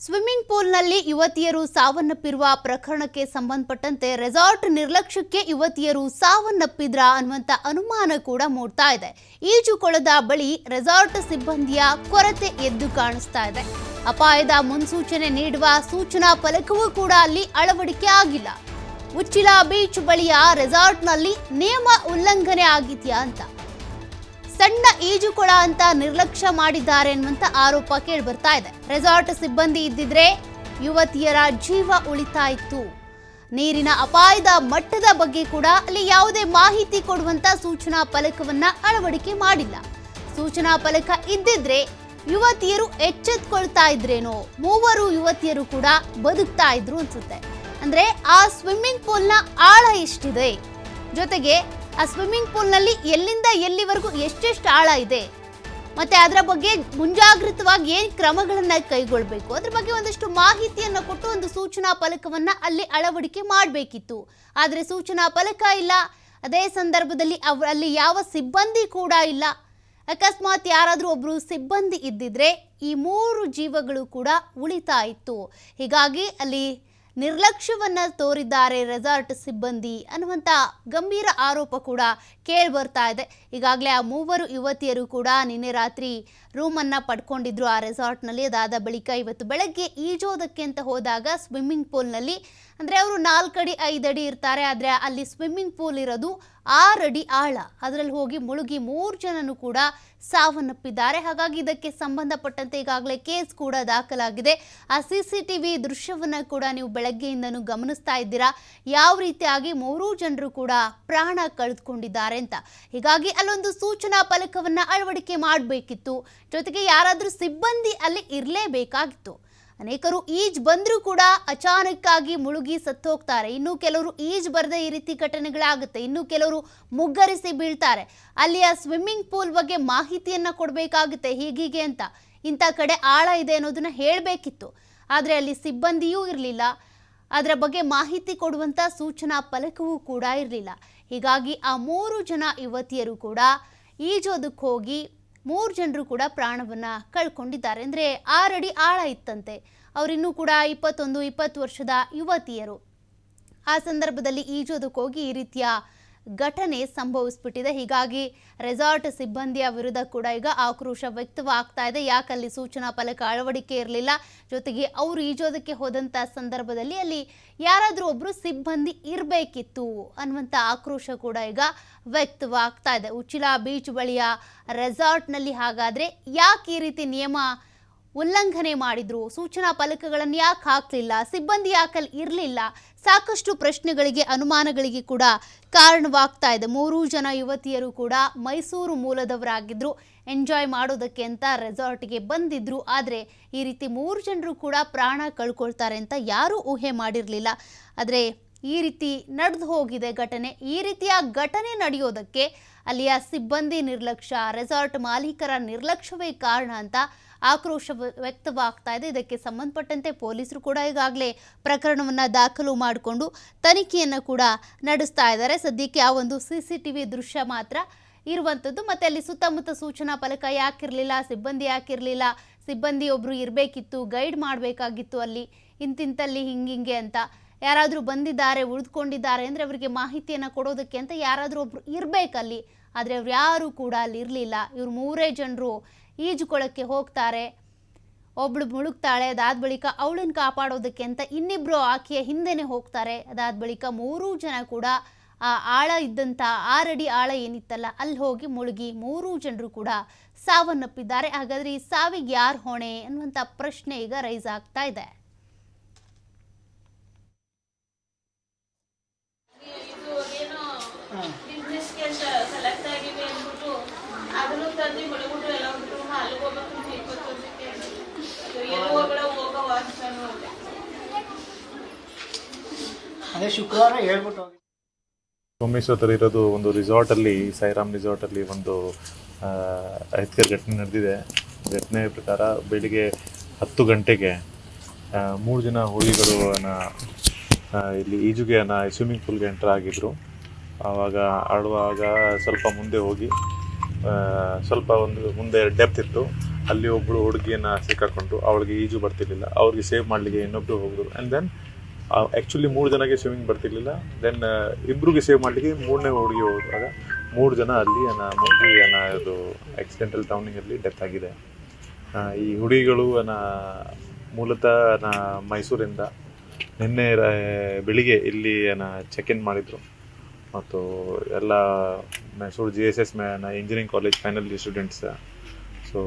Swimming ಪೂಲ್ನಲ್ಲಿ ಯುವತಿಯರು ಸಾವನ್ನಪ್ಪಿರುವ ಪ್ರಕರಣಕ್ಕೆ ಸಂಬಂಧಪಟ್ಟಂತೆ ರೆಸಾರ್ಟ್ ನಿರ್ಲಕ್ಷ್ಯಕ್ಕೆ ಯುವತಿಯರು ಸಾವನ್ನಪ್ಪಿದ್ರ ಅನ್ನುವಂತ ಅನುಮಾನ ಕೂಡ ಮೂಡ್ತಾ ಇದೆ. ಈಜುಕೊಳದ ಬಳಿ ರೆಸಾರ್ಟ್ ಸಿಬ್ಬಂದಿಯ ಕೊರತೆ ಎದ್ದು ಕಾಣಿಸ್ತಾ ಇದೆ. ಅಪಾಯದ ಮುನ್ಸೂಚನೆ ನೀಡುವ ಸೂಚನಾ ಫಲಕವೂ ಕೂಡ ಅಲ್ಲಿ ಅಳವಡಿಕೆ ಆಗಿಲ್ಲ. ಉಚ್ಚಿಲಾ ಬೀಚ್ ಬಳಿಯ ರೆಸಾರ್ಟ್ನಲ್ಲಿ ನಿಯಮ ಉಲ್ಲಂಘನೆ ಆಗಿದೆಯಾ ಅಂತ. ಸಣ್ಣ ಈಜುಕೊಳ ಅಂತ ನಿರ್ಲಕ್ಷ್ಯ ಮಾಡಿದ್ದಾರೆ ಎನ್ನುವಂತ ಆರೋಪ ಕೇಳಿ ಬರ್ತಾ ಇದೆ. ರೆಸಾರ್ಟ್ ಸಿಬ್ಬಂದಿ ಇದ್ದಿದ್ರೆ ಯುವತಿಯರ ಜೀವ ಉಳಿತಾಯಿತ್ತು. ನೀರಿನ ಅಪಾಯದ ಮಟ್ಟದ ಬಗ್ಗೆ ಕೂಡ ಅಲ್ಲಿ ಯಾವುದೇ ಮಾಹಿತಿ ಕೊಡುವಂತ ಸೂಚನಾ ಫಲಕವನ್ನ ಅಳವಡಿಕೆ ಮಾಡಿಲ್ಲ. ಸೂಚನಾ ಫಲಕ ಇದ್ದಿದ್ರೆ ಯುವತಿಯರು ಎಚ್ಚೆತ್ಕೊಳ್ತಾ ಇದ್ರೇನೋ, ಮೂವರು ಯುವತಿಯರು ಕೂಡ ಬದುಕ್ತಾ ಇದ್ರು ಅನ್ಸುತ್ತೆ. ಅಂದ್ರೆ ಆ ಸ್ವಿಮ್ಮಿಂಗ್ ಪೂಲ್ನ ಆಳ ಎಷ್ಟಿದೆ? ಜೊತೆಗೆ ಆ ಸ್ವಿಮ್ಮಿಂಗ್ ಪೂಲ್ನಲ್ಲಿ ಎಲ್ಲಿಂದ ಎಲ್ಲಿವರೆಗೂ ಎಷ್ಟೆಷ್ಟು ಆಳ ಇದೆ? ಮತ್ತೆ ಅದರ ಬಗ್ಗೆ ಮುಂಜಾಗೃತವಾಗಿ ಏನು ಕ್ರಮಗಳನ್ನು ಕೈಗೊಳ್ಬೇಕು? ಅದ್ರ ಬಗ್ಗೆ ಒಂದಷ್ಟು ಮಾಹಿತಿಯನ್ನು ಕೊಟ್ಟು ಒಂದು ಸೂಚನಾ ಫಲಕವನ್ನ ಅಲ್ಲಿ ಅಳವಡಿಕೆ ಮಾಡಬೇಕಿತ್ತು. ಆದರೆ ಸೂಚನಾ ಫಲಕ ಇಲ್ಲ. ಅದೇ ಸಂದರ್ಭದಲ್ಲಿ ಅವ ಅಲ್ಲಿ ಯಾವ ಸಿಬ್ಬಂದಿ ಕೂಡ ಇಲ್ಲ. ಅಕಸ್ಮಾತ್ ಯಾರಾದರೂ ಒಬ್ಬರು ಸಿಬ್ಬಂದಿ ಇದ್ದಿದ್ರೆ ಈ ಮೂರು ಜೀವಗಳು ಕೂಡ ಉಳಿತಾ ಇತ್ತು. ಹೀಗಾಗಿ ಅಲ್ಲಿ ನಿರ್ಲಕ್ಷ್ಯವನ್ನ ತೋರಿದ್ದಾರೆ ರೆಸಾರ್ಟ್ ಸಿಬ್ಬಂದಿ ಅನ್ನುವಂಥ ಗಂಭೀರ ಆರೋಪ ಕೂಡ ಕೇಳಿ ಬರ್ತಾ ಇದೆ. ಈಗಾಗಲೇ ಆ ಮೂವರು ಯುವತಿಯರು ಕೂಡ ನಿನ್ನೆ ರಾತ್ರಿ ರೂಮನ್ನು ಪಡ್ಕೊಂಡಿದ್ರು ಆ ರೆಸಾರ್ಟ್ನಲ್ಲಿ. ಅದಾದ ಬಳಿಕ ಇವತ್ತು ಬೆಳಗ್ಗೆ ಈಜೋದಕ್ಕೆ ಅಂತ ಹೋದಾಗ ಸ್ವಿಮ್ಮಿಂಗ್ ಪೂಲ್ನಲ್ಲಿ ಅಂದರೆ ಅವರು ನಾಲ್ಕು ಅಡಿ, ಐದು ಅಡಿ ಇರ್ತಾರೆ, ಆದರೆ ಅಲ್ಲಿ ಸ್ವಿಮ್ಮಿಂಗ್ ಪೂಲ್ ಇರೋದು ಆರಡಿ ಆಳ. ಅದರಲ್ಲಿ ಹೋಗಿ ಮುಳುಗಿ ಮೂರು ಜನನು ಕೂಡ ಸಾವನ್ನಪ್ಪಿದ್ದಾರೆ. ಹಾಗಾಗಿ ಇದಕ್ಕೆ ಸಂಬಂಧಪಟ್ಟಂತೆ ಈಗಾಗಲೇ ಕೇಸ್ ಕೂಡ ದಾಖಲಾಗಿದೆ. ಆ ಸಿ ಸಿ ಟಿ ವಿ ದೃಶ್ಯವನ್ನು ಕೂಡ ನೀವು ಬೆಳಗ್ಗೆಯಿಂದನೂ ಗಮನಿಸ್ತಾ ಇದ್ದೀರಾ. ಯಾವ ರೀತಿಯಾಗಿ ಮೂರೂ ಜನರು ಕೂಡ ಪ್ರಾಣ ಕಳೆದುಕೊಂಡಿದ್ದಾರೆ ಅಂತ. ಹೀಗಾಗಿ ಅಲ್ಲೊಂದು ಸೂಚನಾ ಫಲಕವನ್ನು ಅಳವಡಿಕೆ ಮಾಡಬೇಕಿತ್ತು. ಜೊತೆಗೆ ಯಾರಾದರೂ ಸಿಬ್ಬಂದಿ ಅಲ್ಲಿ ಇರಲೇಬೇಕಾಗಿತ್ತು. ಅನೇಕರು ಈಜ್ ಬಂದರೂ ಕೂಡ ಅಚಾನಕ್ಕಾಗಿ ಮುಳುಗಿ ಸತ್ತೋಗ್ತಾರೆ. ಇನ್ನು ಕೆಲವರು ಈಜ್ ಬರದೆ ಈ ರೀತಿ ಘಟನೆಗಳಾಗುತ್ತೆ. ಇನ್ನು ಕೆಲವರು ಮುಗ್ಗರಿಸಿ ಬೀಳ್ತಾರೆ. ಅಲ್ಲಿಯ ಸ್ವಿಮ್ಮಿಂಗ್ ಪೂಲ್ ಬಗ್ಗೆ ಮಾಹಿತಿಯನ್ನ ಕೊಡಬೇಕಾಗುತ್ತೆ. ಹೀಗೀಗೆ ಅಂತ ಇಂಥ ಕಡೆ ಆಳ ಇದೆ ಅನ್ನೋದನ್ನ ಹೇಳಬೇಕಿತ್ತು. ಆದರೆ ಅಲ್ಲಿ ಸಿಬ್ಬಂದಿಯೂ ಇರಲಿಲ್ಲ. ಅದರ ಬಗ್ಗೆ ಮಾಹಿತಿ ಕೊಡುವಂಥ ಸೂಚನಾ ಫಲಕವೂ ಕೂಡ ಇರಲಿಲ್ಲ. ಹೀಗಾಗಿ ಆ ಮೂರು ಜನ ಯುವತಿಯರು ಕೂಡ ಈಜೋದಕ್ಕೆ ಹೋಗಿ ಮೂರು ಜನರು ಕೂಡ ಪ್ರಾಣವನ್ನು ಕಳ್ಕೊಂಡಿದ್ದಾರೆ. ಅಂದರೆ ಆರಡಿ ಆಳ ಇತ್ತಂತೆ. ಅವರಿನ್ನೂ ಕೂಡ ಇಪ್ಪತ್ತೊಂದು, ಇಪ್ಪತ್ತು ವರ್ಷದ ಯುವತಿಯರು. ಆ ಸಂದರ್ಭದಲ್ಲಿ ಈಜೋದಕ್ಕೋಗಿ ಈ ರೀತಿಯ ಘಟನೆ ಸಂಭವಿಸ್ಬಿಟ್ಟಿದೆ. ಹೀಗಾಗಿ ರೆಸಾರ್ಟ್ ಸಿಬ್ಬಂದಿಯ ವಿರುದ್ಧ ಕೂಡ ಈಗ ಆಕ್ರೋಶ ವ್ಯಕ್ತವಾಗ್ತಾ ಇದೆ. ಯಾಕಲ್ಲಿ ಸೂಚನಾ ಫಲಕ ಅಳವಡಿಕೆ ಇರಲಿಲ್ಲ? ಜೊತೆಗೆ ಅವರು ಈಜೋದಕ್ಕೆ ಹೋದಂಥ ಸಂದರ್ಭದಲ್ಲಿ ಅಲ್ಲಿ ಯಾರಾದರೂ ಒಬ್ಬರು ಸಿಬ್ಬಂದಿ ಇರಬೇಕಿತ್ತು ಅನ್ನುವಂಥ ಆಕ್ರೋಶ ಕೂಡ ಈಗ ವ್ಯಕ್ತವಾಗ್ತಾ ಇದೆ. ಉಚ್ಚಿಲಾ ಬೀಚ್ ಬಳಿಯ ರೆಸಾರ್ಟ್ನಲ್ಲಿ ಹಾಗಾದರೆ ಯಾಕೆ ಈ ರೀತಿ ನಿಯಮ ಉಲ್ಲಂಘನೆ ಮಾಡಿದ್ರು. ಸೂಚನಾ ಫಲಕಗಳನ್ನು ಯಾಕೆ ಹಾಕಲಿಲ್ಲ? ಸಿಬ್ಬಂದಿ ಯಾಕಲ್ಲಿ ಇರಲಿಲ್ಲ? ಸಾಕಷ್ಟು ಪ್ರಶ್ನೆಗಳಿಗೆ ಅನುಮಾನಗಳಿಗೆ ಕೂಡ ಕಾರಣವಾಗ್ತಾ ಇದೆ. ಮೂರೂ ಜನ ಯುವತಿಯರು ಕೂಡ ಮೈಸೂರು ಮೂಲದವರಾಗಿದ್ದರು ಎಂಜಾಯ್ ಮಾಡೋದಕ್ಕೆ ಅಂತ ರೆಸಾರ್ಟ್ಗೆ ಬಂದಿದ್ರು. ಆದರೆ ಈ ರೀತಿ ಮೂರು ಜನರು ಕೂಡ ಪ್ರಾಣ ಕಳ್ಕೊಳ್ತಾರೆ ಅಂತ ಯಾರೂ ಊಹೆ ಮಾಡಿರಲಿಲ್ಲ. ಆದರೆ ಈ ರೀತಿ ನಡೆದು ಹೋಗಿದೆ ಘಟನೆ. ಈ ರೀತಿಯ ಘಟನೆ ನಡೆಯೋದಕ್ಕೆ ಅಲ್ಲಿಯ ಸಿಬ್ಬಂದಿ ನಿರ್ಲಕ್ಷ್ಯ, ರೆಸಾರ್ಟ್ ಮಾಲೀಕರ ನಿರ್ಲಕ್ಷ್ಯವೇ ಕಾರಣ ಅಂತ ಆಕ್ರೋಶ ವ್ಯ- ವ್ಯಕ್ತವಾಗ್ತಾ ಇದೆ. ಇದಕ್ಕೆ ಸಂಬಂಧಪಟ್ಟಂತೆ ಪೊಲೀಸರು ಕೂಡ ಈಗಾಗಲೇ ಪ್ರಕರಣವನ್ನು ದಾಖಲು ಮಾಡಿಕೊಂಡು ತನಿಖೆಯನ್ನು ಕೂಡ ನಡೆಸ್ತಾ ಇದ್ದಾರೆ. ಸದ್ಯಕ್ಕೆ ಆ ಒಂದು ಸಿ ಸಿ ದೃಶ್ಯ ಮಾತ್ರ ಇರುವಂಥದ್ದು ಮತ್ತು ಅಲ್ಲಿ ಸುತ್ತಮುತ್ತ ಸೂಚನಾ ಫಲಕ ಯಾಕಿರಲಿಲ್ಲ, ಸಿಬ್ಬಂದಿ ಯಾಕಿರಲಿಲ್ಲ ಸಿಬ್ಬಂದಿ ಒಬ್ಬರು ಇರಬೇಕಿತ್ತು, ಗೈಡ್ ಮಾಡಬೇಕಾಗಿತ್ತು ಅಲ್ಲಿ, ಇಂತಿಂತಲ್ಲಿ ಹಿಂಗಿಂಗೆ ಅಂತ. ಯಾರಾದರೂ ಬಂದಿದ್ದಾರೆ, ಉಳಿದುಕೊಂಡಿದ್ದಾರೆ ಅಂದರೆ ಅವರಿಗೆ ಮಾಹಿತಿಯನ್ನು ಕೊಡೋದಕ್ಕೆ ಅಂತ ಯಾರಾದರೂ ಒಬ್ರು ಇರಬೇಕಲ್ಲಿ. ಆದರೆ ಅವ್ರು ಯಾರೂ ಕೂಡ ಅಲ್ಲಿ ಇರಲಿಲ್ಲ. ಇವ್ರು ಮೂರೇ ಜನರು ಈಜುಕೊಳಕ್ಕೆ ಹೋಗ್ತಾರೆ. ಒಬ್ಳು ಮುಳುಗ್ತಾಳೆ, ಅದಾದ ಬಳಿಕ ಅವಳನ್ನು ಕಾಪಾಡೋದಕ್ಕೆ ಅಂತ ಇನ್ನಿಬ್ರು ಆಕೆಯ ಹಿಂದೆನೆ ಹೋಗ್ತಾರೆ. ಅದಾದ ಬಳಿಕ ಮೂರೂ ಜನ ಕೂಡ ಆ ಆಳ ಇದ್ದಂಥ ಆರಡಿ ಆಳ ಏನಿತ್ತಲ್ಲ, ಅಲ್ಲಿ ಹೋಗಿ ಮುಳುಗಿ ಮೂರೂ ಜನರು ಕೂಡ ಸಾವನ್ನಪ್ಪಿದ್ದಾರೆ. ಹಾಗಾದ್ರೆ ಈ ಸಾವಿಗೆ ಯಾರು ಹೊಣೆ ಅನ್ನುವಂಥ ಪ್ರಶ್ನೆ ಈಗ ರೈಸ್ ಆಗ್ತಾ ಇದೆ. ಸೆಲೆಕ್ಟ್ ಅಂದ್ಬಿಟ್ಟು ಅದನ್ನು ತಂದು ಮುಳುಗುಟ್ಟು ಎಲ್ಲ ಬಿಟ್ಟು ಅಲ್ಲಿಗೆ ಹೋಗ್ಬೇಕು ಅಂತ ಇಪ್ಪತ್ತೊಂದಕ್ಕೆ ಎಲ್ಲ ಹೋಗಡೆ ಹೋಗೋ ವಾಸನು ಅದೇ ಶುಕ್ರವಾರ ಹೇಳ್ಬಿಟ್ಟು ಸೋಮೇಶ್ವರ ಇರೋದು ಒಂದು ರಿಸಾರ್ಟಲ್ಲಿ, ಸಾಯಿರಾಮ್ ರಿಸಾರ್ಟಲ್ಲಿ ಒಂದು ಅಹಿತಕರ ಘಟನೆ ನಡೆದಿದೆ. ಘಟನೆ ಪ್ರಕಾರ ಬೆಳಿಗ್ಗೆ ಹತ್ತು ಗಂಟೆಗೆ ಮೂರು ಜನ ಹುಲಿಗಳು ಇಲ್ಲಿ ಈಜುಗೆ ಸ್ವಿಮ್ಮಿಂಗ್ ಪೂಲ್ಗೆ ಎಂಟರ್ ಆಗಿದ್ರು. ಆವಾಗ ಆಡುವಾಗ ಸ್ವಲ್ಪ ಮುಂದೆ ಹೋಗಿ ಸ್ವಲ್ಪ ಒಂದು ಮುಂದೆ ಡೆಪ್ತ್ ಇತ್ತು. ಅಲ್ಲಿ ಒಬ್ಬಳು ಹುಡುಗಿಯನ್ನು ಸಿಕ್ಕಾಕೊಂಡು ಅವಳಿಗೆ ಈಜು ಬರ್ತಿರ್ಲಿಲ್ಲ. ಅವ್ರಿಗೆ ಸೇವ್ ಮಾಡಲಿಕ್ಕೆ ಇನ್ನೊಬ್ರು ಹೋಗಿದ್ರು ಆ್ಯಂಡ್ ದೆನ್ ಆ್ಯಕ್ಚುಲಿ ಮೂರು ಜನಕ್ಕೆ ಸ್ವಿಮ್ಮಿಂಗ್ ಬರ್ತಿರ್ಲಿಲ್ಲ. ದೆನ್ ಇಬ್ಬರಿಗೆ ಸೇವ್ ಮಾಡಲಿಕ್ಕೆ ಮೂರನೇ ಹುಡುಗಿ ಹೋದಾಗ ಮೂರು ಜನ ಅಲ್ಲಿ ಅನ್ನ ಮುಗಿ ಇದು ಆಕ್ಸಿಡೆಂಟಲ್ ಟೌನಿಂಗಲ್ಲಿ ಡೆತ್ ಆಗಿದೆ. ಈ ಹುಡುಗಿಗಳು ಅನ್ನ, ಮೂಲತಃ ನಾ ಮೈಸೂರಿಂದ ನಿನ್ನೆ ಬೆಳಿಗ್ಗೆ ಇಲ್ಲಿ ಅನ್ನ ಚೆಕ್ ಇನ್ ಮಾಡಿದರು. ಮತ್ತು ಎಲ್ಲ Mysuru G S S ಮ್ಯಾನ engineering college final students so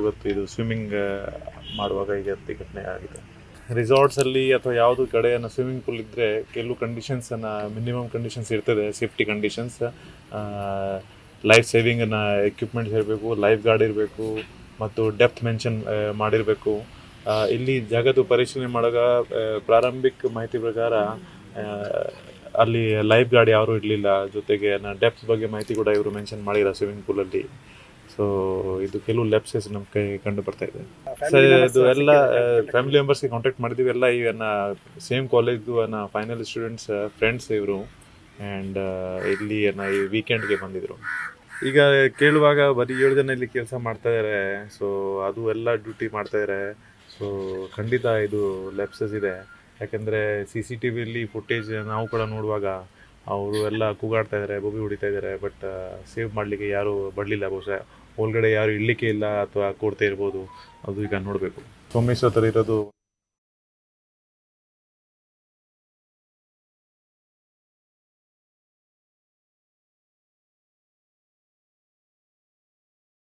ಇವತ್ತು ಇದು ಸ್ವಿಮ್ಮಿಂಗ್ ಮಾಡುವಾಗ ಈಗ ಘಟನೆ ಆಗಿದೆ. ರಿಸಾರ್ಟ್ಸಲ್ಲಿ ಅಥವಾ ಯಾವುದು ಕಡೆಯನ್ನು ಸ್ವಿಮ್ಮಿಂಗ್ ಪೂಲ್ ಇದ್ದರೆ ಕೆಲವು ಕಂಡೀಷನ್ಸನ್ನು ಮಿನಿಮಮ್ ಕಂಡೀಷನ್ಸ್ ಇರ್ತದೆ ಸೇಫ್ಟಿ ಕಂಡೀಷನ್ಸ್ ಲೈಫ್ ಸೇವಿಂಗನ್ನು ಎಕ್ವಿಪ್ಮೆಂಟ್ಸ್ ಇರಬೇಕು ಲೈಫ್ ಗಾರ್ಡ್ ಇರಬೇಕು, ಮತ್ತು ಡೆಪ್ತ್ ಮೆನ್ಷನ್ ಮಾಡಿರಬೇಕು. ಇಲ್ಲಿ ಜಾಗದ ಪರಿಶೀಲನೆ ಮಾಡಾಗ ಪ್ರಾರಂಭಿಕ ಮಾಹಿತಿ ಪ್ರಕಾರ ಅಲ್ಲಿ ಲೈಫ್ ಗಾರ್ಡ್ ಯಾರೂ ಇರಲಿಲ್ಲ. ಜೊತೆಗೆ ಡೆಪ್ತ್ ಬಗ್ಗೆ ಮಾಹಿತಿ ಕೂಡ ಇವರು ಮೆನ್ಷನ್ ಮಾಡಿಲ್ಲ ಸ್ವಿಮ್ಮಿಂಗ್ ಪೂಲಲ್ಲಿ ಸೊ ಇದು ಕೆಲವು ಲೆಪ್ಸಸ್ ನಮ್ಮ ಕೈ ಕಂಡು ಬರ್ತಾ ಇದೆ. ಸರ್ ಇದು ಎಲ್ಲ ಫ್ಯಾಮಿಲಿ ಮೆಂಬರ್ಸ್ಗೆ ಕಾಂಟ್ಯಾಕ್ಟ್ ಮಾಡಿದ್ದೀವಿ ಎಲ್ಲ ಇವನ್ನ ಸೇಮ್ ಕಾಲೇಜ್ದು ಅನ್ನ ಫೈನಲ್ ಸ್ಟೂಡೆಂಟ್ಸ್ ಫ್ರೆಂಡ್ಸ್ ಇವರು. ಆ್ಯಂಡ್ ಇಲ್ಲಿ ಅನ್ನ ಈ ವೀಕೆಂಡ್ಗೆ ಬಂದಿದ್ರು. ಈಗ ಕೇಳುವಾಗ ಬರೀ ಏಳು ಜನ ಇಲ್ಲಿ ಕೆಲಸ ಮಾಡ್ತಾ ಇದ್ದಾರೆ ಸೊ ಅದು ಎಲ್ಲ ಡ್ಯೂಟಿ ಮಾಡ್ತಾ ಇದ್ದಾರೆ ಸೊ ಖಂಡಿತ ಇದು ಲೆಪ್ಸಸ್ ಇದೆ. ಯಾಕೆಂದರೆ ಸಿ ಸಿ ಟಿ ವಿಲಿ ಫುಟೇಜ್ ನಾವು ಕೂಡ ನೋಡುವಾಗ ಅವರು ಎಲ್ಲ ಕೂಗಾಡ್ತಾ ಇದ್ದಾರೆ ಬೊಬ್ಬಿ ಹೊಡಿತಾ ಇದ್ದಾರೆ ಬಟ್ ಸೇವ್ ಮಾಡಲಿಕ್ಕೆ ಯಾರು ಬರಲಿಲ್ಲ ಬಹುಶಃ. ಒಳಗಡೆ ಯಾರು ಇಳ್ಲಿಕ್ಕೆ ಇಲ್ಲ ಅಥವಾ ಕೊಡ್ತಾ ಇರ್ಬೋದು ಅದು ಈಗ ನೋಡಬೇಕು. ಸೋಮೇಶ್ವರ ಥರ ಇರೋದು